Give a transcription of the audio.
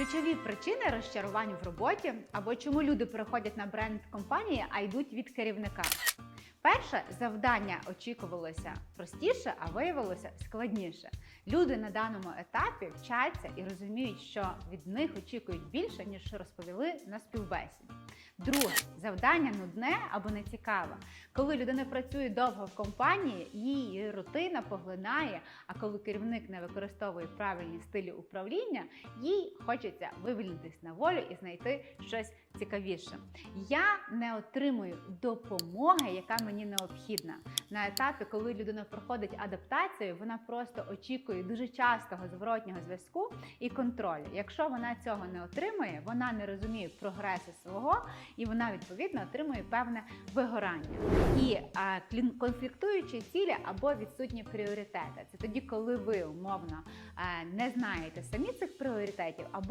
Ключові причини розчарувань в роботі або чому люди переходять на бренд компанії, а йдуть від керівника. Перше завдання очікувалося простіше, а виявилося складніше. Люди на даному етапі вчаться і розуміють, що від них очікують більше, ніж розповіли на співбесіді. Друге завдання нудне або нецікаве. Коли людина працює довго в компанії, її рутина поглинає. А коли керівник не використовує правильні стилі управління, їй хочеться вивільнитись на волю і знайти щось цікавіше. Я не отримую допомоги, яка мені необхідна. На етапі, коли людина проходить адаптацію, вона просто очікує дуже частого зворотнього зв'язку і контролю. Якщо вона цього не отримує, вона не розуміє прогресу свого і вона відповідно отримує певне вигорання. І а, конфліктуючі цілі або відсутні пріоритети. Це тоді, коли ви умовно а, не знаєте самі цих пріоритетів, або